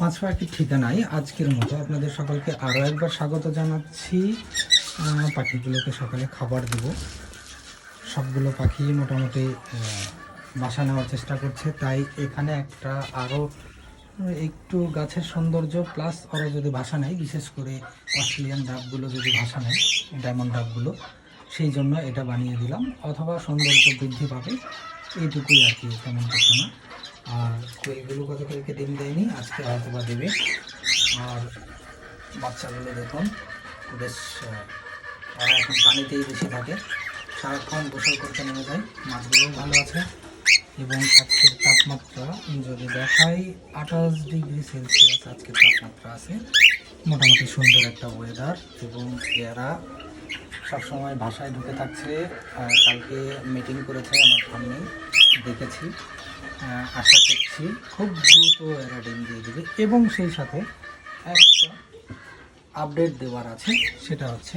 পাঁচ পাখির ঠিকানায় আজকের মতো আপনাদের সকলকে আরও একবার স্বাগত জানাচ্ছি। পাখিগুলোকে সকালে খাবার দেব। সবগুলো পাখি মোটামুটি বাসা নেওয়ার চেষ্টা করছে। তাই এখানে একটা আরও একটু গাছের সৌন্দর্য, প্লাস ওরা যদি ভাষা নেয়, বিশেষ করে অস্ট্রেলিয়ান ডাবগুলো যদি ভাষা নেয়, ডায়মন্ড ডাবগুলো, সেই জন্য এটা বানিয়ে দিলাম। অথবা সৌন্দর্য বৃদ্ধি পাবে, এইটুকুই আর কি তেমন কিছু না। আর কোয়েলগুলো গতকালকে ডিম দেয়নি, আজকে হয়তো বা দেবে। আর বাচ্চাগুলো দেখুন, বেশ তারা এখন পানিতেই বেশি থাকে। সারাক্ষণ গোসল করতে নেমে যায়, মাছগুলোও ভালো আছে। এবং আজকের তাপমাত্রা যদি দেখাই, আঠাশ ডিগ্রি সেলসিয়াস আজকের তাপমাত্রা আছে। মোটামুটি সুন্দর একটা ওয়েদার এবং এরা সবসময় ভাষায় ঢুকে থাকছে। কালকে মিটিং করেছে আমার সামনে দেখেছি। আশা করছি খুব দ্রুত এরা ডিম দিয়ে দেবে। এবং সেই সাথে একটা আপডেট দেওয়ার আছে, সেটা হচ্ছে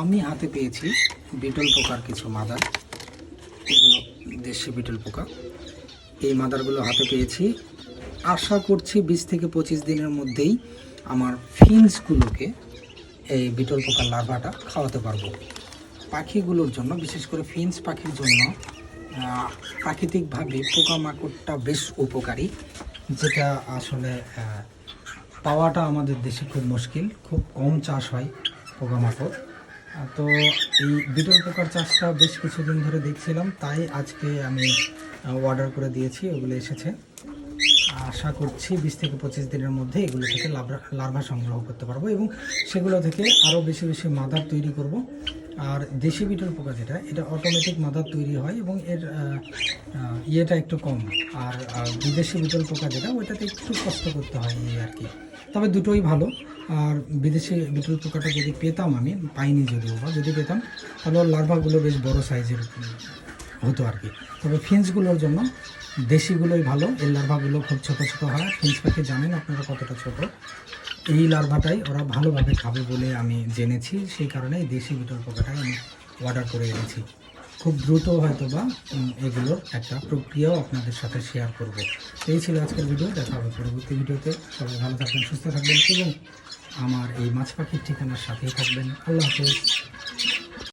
আমি হাতে পেয়েছি বিটল পোকার কিছু মাদার। এগুলো দেশি বিটল পোকা। এই মাদারগুলো হাতে পেয়েছি। আশা করছি বিশ থেকে পঁচিশ দিনের মধ্যেই আমার ফিন্সগুলোকে এই বিটল পোকার লার্ভাটা খাওয়াতে পারব। পাখিগুলোর জন্য, বিশেষ করে ফিন্স পাখির জন্য প্রাকৃতিকভাবে পোকামাকড়টা বেশ উপকারী, যেটা আসলে পাওয়াটা আমাদের দেশে খুব মুশকিল, খুব কম চাষ হয় পোকামাকড়। তো এই বিটল পোকার চাষটা বেশ কিছুদিন ধরে দেখছিলাম, তাই আজকে আমি অর্ডার করে দিয়েছি, ওগুলো এসেছে। আশা করছি বিশ থেকে পঁচিশ দিনের মধ্যে এগুলো থেকে লার্ভা সংগ্রহ করতে পারব এবং সেগুলো থেকে আরও বেশি বেশি মাদার তৈরি করব। আর দেশি বিটল পোকা যেটা, এটা অটোমেটিক মাদার তৈরি হয় এবং এর ইয়েটা একটু কম। আর বিদেশি বিটল পোকা যেটা, ওইটাতে একটু কষ্ট করতে হয় এই আর কি। তবে দুটোই ভালো। আর বিদেশি বিটল পোকাটা যদি পেতাম আমি, পাইনি যদিও বা যদি পেতাম, তাহলে লার্ভাগুলো বেশ বড় সাইজের হতো আর কি। তবে ফিন্সগুলোর জন্য দেশিগুলোই ভালো এই লার্ভাগুলো খুব ছোটো ছোটো হয়। ফিন্স পাখি জানেন আপনারা কতটা ছোট। এই লার্ভাটাই ওরা ভালোভাবে খাবে বলে আমি জেনেছি, সেই কারণে এই দেশি বিটল পোকাটাই আমি অর্ডার করে এনেছি। খুব দ্রুত হয়তো বা এগুলোর একটা প্রক্রিয়াও আপনাদের সাথে শেয়ার করব। এই ছিল আজকের ভিডিও দেখা হবে পরবর্তী ভিডিওতে সবাই ভালো থাকবেন, সুস্থ থাকবেন এবং আমার এই মাছ পাখির ঠিকানার সাথেই থাকবেন। আল্লাহ হাফেজ।